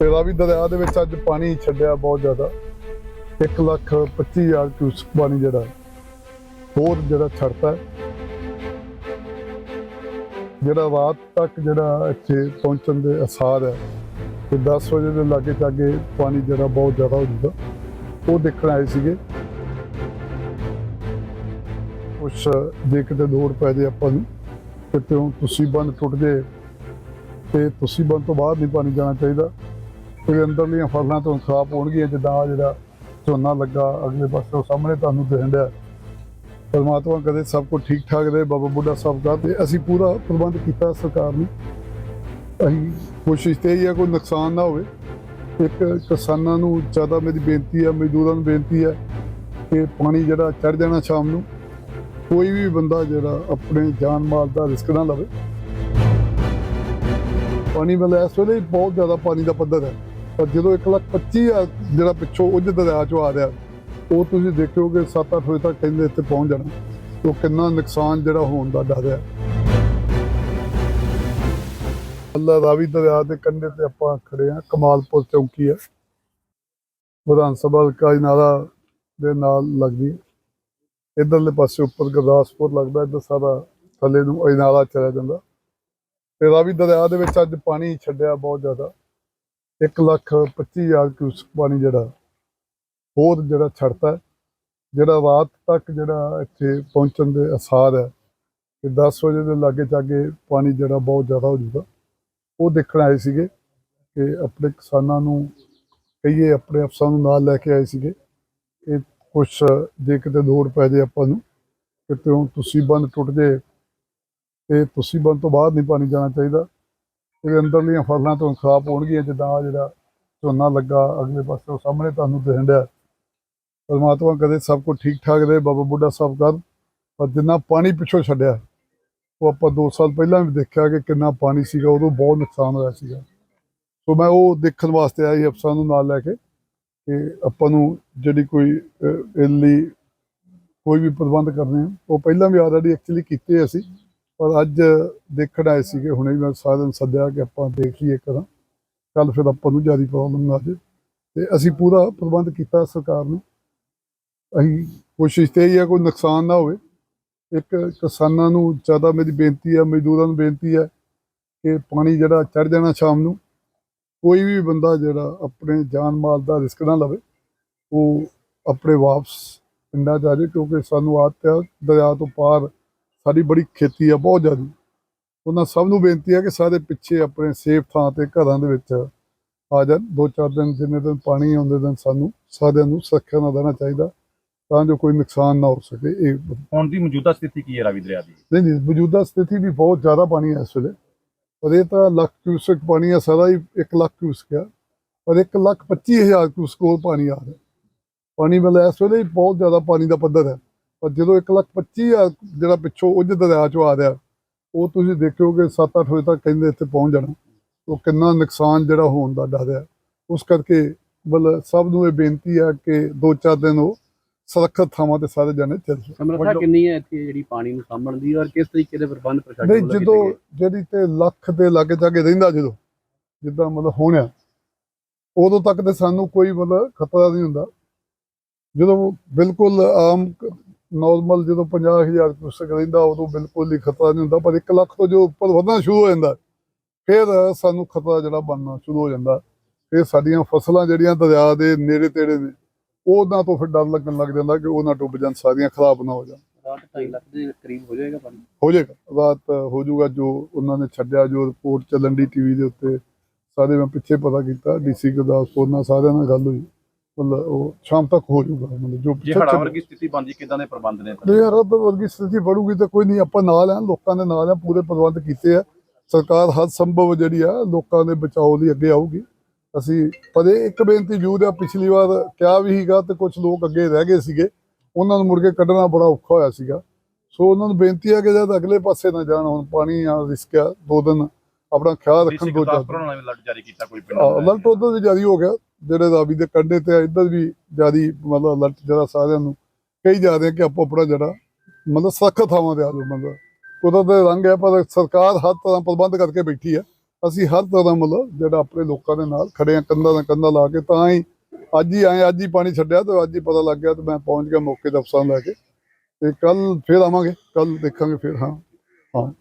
ਤੇ ਰਾਵੀ ਦਰਿਆ ਦੇ ਵਿੱਚ ਅੱਜ ਪਾਣੀ ਛੱਡਿਆ ਬਹੁਤ ਜ਼ਿਆਦਾ। 1 ਲੱਖ 25 ਹਜ਼ਾਰ ਕਿਊਸਕ ਪਾਣੀ ਜਿਹੜਾ, ਹੋਰ ਜਿਹੜਾ ਛੱਡਤਾ ਜਿਹੜਾ ਰਾਤ ਤੱਕ ਜਿਹੜਾ ਇੱਥੇ ਪਹੁੰਚਣ ਦੇ ਅਸਾਰ ਹੈ, ਤੇ 10 ਵਜੇ ਦੇ ਲਾਗੇ ਚਾਗੇ ਪਾਣੀ ਜਿਹੜਾ ਬਹੁਤ ਜ਼ਿਆਦਾ ਹੋ ਜਾਂਦਾ। ਉਹ ਦੇਖਣ ਆਏ ਸੀਗੇ। ਕੁਛ ਜੇ ਕਿਤੇ ਲੋੜ ਪੈ ਜੇ ਆਪਾਂ ਨੂੰ, ਕਿਤੇ ਤੁਸੀਂ ਬੰਦ ਟੁੱਟ ਜੇ, ਤੇ ਤੁਸੀਂ ਬੰਦ ਤੋਂ ਬਾਅਦ ਨਹੀਂ ਪਾਣੀ ਜਾਣਾ ਚਾਹੀਦਾ। ਤੇ ਅੰਦਰਲੀਆਂ ਫਸਲਾਂ ਤੋਂ ਖਰਾਬ ਹੋਣਗੀਆਂ, ਜਿੱਦਾਂ ਆਹ ਜਿਹੜਾ ਝੋਨਾ ਲੱਗਾ, ਅਗਲੇ ਪਾਸੇ ਉਹ ਸਾਹਮਣੇ ਤੁਹਾਨੂੰ ਦਿਖਣ ਡਿਆ। ਪਰਮਾਤਮਾ ਕਦੇ ਸਭ ਕੁਝ ਠੀਕ ਠਾਕ ਰਹੇ, ਬਾਬਾ ਬੁੱਢਾ ਸਾਹਿਬ ਦਾ, ਤੇ ਅਸੀਂ ਪੂਰਾ ਪ੍ਰਬੰਧ ਕੀਤਾ ਸਰਕਾਰ ਨੇ। ਅਸੀਂ ਕੋਸ਼ਿਸ਼ ਤੇ ਇਹ ਹੈ ਕੋਈ ਨੁਕਸਾਨ ਨਾ ਹੋਵੇ। ਇੱਕ ਕਿਸਾਨਾਂ ਨੂੰ ਜ਼ਿਆਦਾ ਮੇਰੀ ਬੇਨਤੀ ਹੈ ਮਜ਼ਦੂਰਾਂ ਨੂੰ ਬੇਨਤੀ ਹੈ ਕਿ ਪਾਣੀ ਜਿਹੜਾ ਚੜ ਜਾਣਾ ਸ਼ਾਮ ਨੂੰ, ਕੋਈ ਵੀ ਬੰਦਾ ਜਿਹੜਾ ਆਪਣੇ ਜਾਨ ਮਾਲ ਦਾ ਰਿਸਕ ਨਾ ਲਵੇ। ਪਾਣੀ ਵਾਲਾ ਇਸ ਵੇਲੇ ਬਹੁਤ ਜ਼ਿਆਦਾ ਪਾਣੀ ਦਾ ਪੱਧਰ ਹੈ। ਪਰ ਜਦੋਂ 1 ਲੱਖ 25 ਹਜ਼ਾਰ ਜਿਹੜਾ ਪਿੱਛੋਂ ਉੱਜ ਦਰਿਆ ਚੋਂ ਆ ਰਿਹਾ, ਉਹ ਤੁਸੀਂ ਦੇਖੋਗੇ 7-8 ਵਜੇ ਤੱਕ ਕਹਿੰਦੇ ਇੱਥੇ ਪਹੁੰਚ ਜਾਣਾ। ਉਹ ਕਿੰਨਾ ਨੁਕਸਾਨ ਜਿਹੜਾ ਹੋਣ ਦਾ ਡਰ ਹੈ। ਅੱਲਾ ਰਾਵੀ ਦਰਿਆ ਦੇ ਕੰਢੇ ਤੇ ਆਪਾਂ ਖੜੇ ਆ ਕਮਾਲਪੁਰ ਚੌਂਕੀ ਹੈ। ਵਿਧਾਨ ਸਭਾ ਹਲਕਾ ਨਾਲਾ ਦੇ ਨਾਲ ਲੱਗਦੀ ਹੈ। ਇਧਰਲੇ ਪਾਸੇ ਉੱਪਰ ਗੁਰਦਾਸਪੁਰ ਲੱਗਦਾ, ਇੱਧਰ ਸਾਰਾ ਥੱਲੇ ਨੂੰ ਅਜਨਾਲਾ ਚਲਾ ਜਾਂਦਾ। ਤੇ ਰਾਵੀ ਦਰਿਆ ਦੇ ਵਿੱਚ ਅੱਜ ਪਾਣੀ ਛੱਡਿਆ ਬਹੁਤ ਜ਼ਿਆਦਾ। 1 ਲੱਖ 25 ਹਜ਼ਾਰ ਕਿਊਸਕ ਪਾਣੀ ਜਿਹੜਾ ਹੋਰ ਜਿਹੜਾ ਛੱਡਤਾ ਜਿਹੜਾ ਰਾਤ ਤੱਕ ਜਿਹੜਾ ਇੱਥੇ ਪਹੁੰਚਣ ਦੇ ਅਸਾਰ ਹੈ ਕਿ 10 ਵਜੇ ਦੇ ਲਾਗੇ ਚਾਗੇ ਪਾਣੀ ਜਿਹੜਾ ਬਹੁਤ ਜ਼ਿਆਦਾ ਹੋ ਜੂਗਾ ਉਹ ਦੇਖਣ ਆਏ ਸੀਗੇ ਕਿ ਆਪਣੇ ਕਿਸਾਨਾਂ ਨੂੰ ਕਹੀਏ ਆਪਣੇ ਅਫਸਰਾਂ ਨੂੰ ਨਾਲ ਲੈ ਕੇ ਆਏ ਸੀਗੇ ਕਿ ਕੁਛ ਜੇ ਕਿਤੇ ਲੋੜ ਪੈ ਜੇ ਆਪਾਂ ਨੂੰ, ਕਿਤੇ ਤੁਸੀਂ ਬੰਦ ਟੁੱਟ ਜੇ ਤੇ ਤੁਸੀਂ ਬੰਦ ਤੋਂ ਬਾਅਦ ਨਹੀਂ ਪਾਣੀ ਜਾਣਾ ਚਾਹੀਦਾ। ਤੇ ਅੰਦਰਲੀਆਂ ਫਸਲਾਂ ਤੋਂ ਖਰਾਬ ਹੋਣਗੀਆਂ, ਜਿੱਦਾਂ ਆਹ ਜਿਹੜਾ ਝੋਨਾ ਲੱਗਾ, ਅਗਲੇ ਪਾਸੇ ਉਹ ਸਾਹਮਣੇ ਤੁਹਾਨੂੰ ਦਿਖਣ ਡਿਆ। ਪਰਮਾਤਮਾ ਕਦੇ ਸਭ ਕੁਝ ਠੀਕ ਠਾਕ ਰਹੇ, ਬਾਬਾ ਬੁੱਢਾ ਸਾਹਿਬ ਕਰ, ਪਰ ਜਿੰਨਾ ਪਾਣੀ ਪਿੱਛੋਂ ਛੱਡਿਆ, ਉਹ ਆਪਾਂ 2 ਸਾਲ ਪਹਿਲਾਂ ਵੀ ਦੇਖਿਆ ਕਿ ਕਿੰਨਾ ਪਾਣੀ ਸੀਗਾ, ਉਦੋਂ ਬਹੁਤ ਨੁਕਸਾਨ ਹੋਇਆ ਸੀਗਾ। ਸੋ ਮੈਂ ਉਹ ਦੇਖਣ ਵਾਸਤੇ ਆਇਆ ਸੀ ਅਫਸਰਾਂ ਨੂੰ ਨਾਲ ਲੈ ਕੇ ਕਿ ਆਪਾਂ ਨੂੰ ਜਿਹੜੀ ਕੋਈ ਇਹ ਲਈ ਕੋਈ ਵੀ ਪ੍ਰਬੰਧ ਕਰਨੇ ਆ, ਉਹ ਪਹਿਲਾਂ ਵੀ ਆਲਰੇਡੀ ਐਕਚੁਅਲੀ ਕੀਤੇ ਅਸੀਂ। ਪਰ ਅੱਜ ਦੇਖਣ ਆਏ ਸੀਗੇ, ਹੁਣੇ ਮੈਂ ਸਾਰਿਆਂ ਨੂੰ ਸੱਦਿਆ ਕਿ ਆਪਾਂ ਦੇਖ ਲਈਏ ਕਰਾਂ ਕੱਲ ਫਿਰ ਆਪਾਂ ਨੂੰ ਜ਼ਿਆਦਾ ਪ੍ਰੋਬਲਮ ਨਾ ਆ ਜਾਏ ਤੇ ਅਸੀਂ ਪੂਰਾ ਪ੍ਰਬੰਧ ਕੀਤਾ ਸਰਕਾਰ ਨੇ। ਅਸੀਂ ਕੋਸ਼ਿਸ਼ ਤੇ ਇਹ ਹੈ ਕੋਈ ਨੁਕਸਾਨ ਨਾ ਹੋਵੇ। ਇੱਕ ਕਿਸਾਨਾਂ ਨੂੰ ਜ਼ਿਆਦਾ ਮੇਰੀ ਬੇਨਤੀ ਹੈ ਮਜ਼ਦੂਰਾਂ ਨੂੰ ਬੇਨਤੀ ਹੈ ਕਿ ਪਾਣੀ ਜਿਹੜਾ ਚੜ ਜਾਣਾ ਸ਼ਾਮ ਨੂੰ, ਕੋਈ ਵੀ ਬੰਦਾ ਜਿਹੜਾ ਆਪਣੇ ਜਾਨ ਮਾਲ ਦਾ ਰਿਸਕ ਨਾ ਲਵੇ, ਉਹ ਆਪਣੇ ਵਾਪਸ ਪਿੰਡਾਂ 'ਚ ਆ ਜਾਏ ਕਿਉਂਕਿ ਸਾਨੂੰ ਆਦਤ ਹੈ ਦਰਿਆ ਤੋਂ ਪਾਰ ਸਾਡੀ ਬੜੀ ਖੇਤੀ ਆ ਬਹੁਤ ਜ਼ਿਆਦਾ। ਉਹਨਾਂ ਸਭ ਨੂੰ ਬੇਨਤੀ ਹੈ ਕਿ ਸਾਰੇ ਪਿੱਛੇ ਆਪਣੇ ਸੇਫ ਥਾਂ ਤੇ ਘਰਾਂ ਦੇ ਵਿੱਚ ਆ ਜਾਣ। ਦੋ ਚਾਰ ਦਿਨ ਜਿੰਨੇ ਦਿਨ ਪਾਣੀ ਆਉਂਦੇ ਦਿਨ ਸਾਨੂੰ ਸਾਰਿਆਂ ਨੂੰ ਸੁਰੱਖਿਆ ਨਾਲ ਰਹਿਣਾ ਚਾਹੀਦਾ ਤਾਂ ਜੋ ਕੋਈ ਨੁਕਸਾਨ ਨਾ ਹੋ ਸਕੇ। ਇਹ ਹੁਣ ਦੀ ਮੌਜੂਦਾ ਸਥਿਤੀ ਕੀ ਹੈ ਰਾਵੀ ਦਰਿਆ ਦੀ? ਨਹੀਂ ਨਹੀਂ ਮੌਜੂਦਾ ਸਥਿਤੀ ਵੀ ਬਹੁਤ ਜ਼ਿਆਦਾ ਪਾਣੀ ਹੈ ਇਸ ਵੇਲੇ। ਪਰ ਇਹ ਤਾਂ ਲੱਖ ਕਿਊਸਕ ਪਾਣੀ ਹੈ ਸਾਰਾ ਹੀ 1 ਲੱਖ ਕਿਊਸਕ ਆ। ਪਰ 1 ਲੱਖ 25 ਹਜ਼ਾਰ ਕਿਊਸਕ ਹੋਰ ਪਾਣੀ ਆ ਰਿਹਾ। ਪਾਣੀ ਵਾਲਾ ਇਸ ਵੇਲੇ ਬਹੁਤ ਜ਼ਿਆਦਾ ਪਾਣੀ ਦਾ ਪੱਧਰ ਹੈ। ਪਰ ਜਦੋਂ 1 ਲੱਖ 25 ਹਜ਼ਾਰ ਜਿਹੜਾ ਪਿੱਛੋਂ ਉੱਜ ਦਰਿਆ ਚੋਂ ਆ ਰਿਹਾ ਉਹ ਤੁਸੀਂ ਦੇਖੋਗੇ 7-8 ਵਜੇ ਤੱਕ ਕਹਿੰਦੇ ਇੱਥੇ ਪਹੁੰਚ ਜਾਣਾ ਉਹ ਕਿੰਨਾ ਨੁਕਸਾਨ ਜਿਹੜਾ ਹੋਣ ਦਾ ਡਰ ਹੈ ਉਸ ਕਰਕੇ ਮਤਲਬ ਸਭ ਨੂੰ ਇਹ ਬੇਨਤੀ ਹੈ ਕਿ ਦੋ ਚਾਰ ਦਿਨ ਉਹ ਸੁਰੱਖਿਅਤ ਥਾਵਾਂ ਤੇ ਸਾਰੇ ਜਾਣੇ ਚੱਲ। ਸਮਰੱਥਾ ਕਿੰਨੀ ਹੈ ਇੱਥੇ ਜਿਹੜੀ ਪਾਣੀ ਨੂੰ ਸਾਂਭਣ ਦੀ ਔਰ ਕਿਸ ਤਰੀਕੇ ਦੇ ਪ੍ਰਬੰਧ ਪ੍ਰਸ਼ਾਸਨ ਨਹੀਂ ਜਦੋਂ? ਜਿਹੜੀ ਤੇ ਲੱਖ ਦੇ ਲਾਗੇ ਜਾਗੇ ਰਹਿੰਦਾ ਜਦੋਂ ਜਿੱਦਾਂ ਮਤਲਬ ਹੋਣਿਆ ਉਦੋਂ ਤੱਕ ਤੇ ਸਾਨੂੰ ਕੋਈ ਮਤਲਬ ਖਤਰਾ ਨਹੀਂ ਹੁੰਦਾ ਜਦੋਂ ਬਿਲਕੁਲ ਆਮ ਨਾਰਮਲ ਜਦੋਂ 50000 ਕੁਸਕ ਰਹਿੰਦਾ ਉਦੋਂ ਬਿਲਕੁਲ ਹੀ ਖਤਰਾ ਨਹੀਂ ਹੁੰਦਾ ਪਰ 1 ਲੱਖ ਤੋਂ ਜੋ ਉੱਪਰ ਵਧਣਾ ਸ਼ੁਰੂ ਹੋ ਜਾਂਦਾ ਫਿਰ ਸਾਨੂੰ ਖਤਰਾ ਜਿਹੜਾ ਬਣਨਾ ਸ਼ੁਰੂ ਹੋ ਜਾਂਦਾ। ਫਿਰ ਸਾਡੀਆਂ ਫਸਲਾਂ ਜਿਹੜੀਆਂ ਦਰਿਆ ਦੇ ਨੇੜੇ ਤੇੜੇ ਨੇ ਉਹਨਾਂ ਤੋਂ ਫਿਰ ਡਰ ਲੱਗਣ ਲੱਗ ਜਾਂਦਾ ਕਿ ਉਹਨਾਂ ਡੁੱਬ ਜਾਣ ਸਾਰੀਆਂ ਖਰਾਬ ਨਾ ਹੋ ਜਾਣ। ਰਾਤ 2.5 ਲੱਖ ਦੇ ਕਰੀਬ ਹੋ ਜਾਏਗਾ ਪਾਣੀ? ਹੋ ਜਾਏਗਾ। ਰਾਤ ਹੋ ਜਾਊਗਾ ਜੋ ਉਹਨਾਂ ਨੇ ਛੱਡਿਆ ਜੋ ਰਿਪੋਰਟ ਚੱਲਣ ਦੀ ਟੀਵੀ ਦੇ ਉੱਤੇ ਸਾਰੇ ਮੈਂ ਪਿੱਛੇ ਪਤਾ ਕੀਤਾ ਡੀਸੀ ਗੁਰਦਾਸਪੁਰ ਨਾਲ ਸਾਰਿਆਂ ਨਾਲ ਗੱਲ ਹੋਈ। ਮਤਲਬ ਉਹ ਸ਼ਾਮ ਤੱਕ ਹੋ ਜਾਊਗਾ ਮਤਲਬ ਜੋ ਜੇ ਪਿੱਛੇ ਹੜ੍ਹਾਂ ਚੱਲ- ਵਰਗੀ ਸਥਿਤੀ ਬਣਦੀ ਕਿਦਾਂ ਦੇ ਪ੍ਰਬੰਧ ਨੇ ਨਹੀਂ ਯਾਰ ਉਹ ਵਰਗੀ ਸਥਿਤੀ ਬਣੂਗੀ ਤਾਂ ਕੋਈ ਨਹੀਂ ਆਪਾਂ ਨਾਲ ਆ ਲੋਕਾਂ ਦੇ ਨਾਲ ਆ ਪੂਰੇ ਪ੍ਰਬੰਧ ਕੀਤੇ ਆ। ਸਰਕਾਰ ਹਰ ਸੰਭਵ ਜਿਹੜੀ ਆ ਲੋਕਾਂ ਦੇ ਬਚਾਓ ਲਈ ਅੱਗੇ ਆਊਗੀ। ਅਸੀਂ ਇਹ ਇੱਕ ਬੇਨਤੀ ਜ਼ਰੂਰ ਆ ਪਿਛਲੀ ਵਾਰ ਕਿਹਾ ਵੀ ਸੀਗਾ ਤੇ ਕੁਝ ਲੋਕ ਅੱਗੇ ਰਹਿ ਗਏ ਸੀਗੇ। ਉਹਨਾਂ ਨੂੰ ਕੇ ਕੱਢਣਾ ਬੜਾ ਔਖਾ ਹੋਇਆ ਸੀਗਾ। ਸੋ ਉਹਨਾਂ ਨੂੰ ਬੇਨਤੀ ਆ ਕਿ ਜਦ ਅਗਲੇ ਪਾਸੇ ਨਾ ਜਾਣ ਹੁਣ ਪਾਣੀ ਆ ਰਿਸਕ ਆ ਦੋ ਦਿਨ ਆਪਣਾ ਖਿਆਲ ਰੱਖਣ ਦੋ ਚਾਰ ਜਾਰੀ ਕੀਤਾ ਕੋਈ ਅਲਰਟ ਵੀ ਜਾਰੀ ਹੋ ਗਿਆ। ਜਿਹੜੇ ਰਾਵੀ ਦੇ ਕੰਢੇ ਤੇ ਆ, ਇੱਧਰ ਵੀ ਜਾਰੀ ਮਤਲਬ ਅਲਰਟ ਜਿਹੜਾ ਸਾਰਿਆਂ ਨੂੰ ਕਹੀ ਜਾ ਰਹੇ ਕਿ ਆਪੋ ਆਪਣਾ ਜਿਹੜਾ ਮਤਲਬ ਸਖਤ ਥਾਵਾਂ ਤੇ ਆ ਜਾਓ, ਮਤਲਬ ਕੁਦਰਤ ਦੇ ਰੰਗ ਹੈ ਪਰ ਸਰਕਾਰ ਹਰ ਤਰ੍ਹਾਂ ਪ੍ਰਬੰਧ ਕਰਕੇ ਬੈਠੀ ਹੈ ਅਸੀਂ ਹਰ ਤਰ੍ਹਾਂ ਮਤਲਬ ਜਿਹੜਾ ਆਪਣੇ ਲੋਕਾਂ ਦੇ ਨਾਲ ਖੜੇ ਆ, ਕੰਧਾਂ ਨਾਲ ਕੰਧਾਂ ਲਾ ਕੇ, ਤਾਂ ਹੀ ਅੱਜ ਹੀ ਆਏ, ਅੱਜ ਹੀ ਪਾਣੀ ਛੱਡਿਆ ਤੇ ਅੱਜ ਹੀ ਪਤਾ ਲੱਗ ਗਿਆ ਤੇ ਮੈਂ ਪਹੁੰਚ ਗਿਆ ਮੌਕੇ ਤੇ ਅਫਸਰਾਂ ਲੈ ਕੇ। ਤੇ ਕੱਲ ਫੇਰ ਆਵਾਂਗੇ ਕੱਲ ਦੇਖਾਂਗੇ ਫੇਰ, ਹਾਂ ਹਾਂ।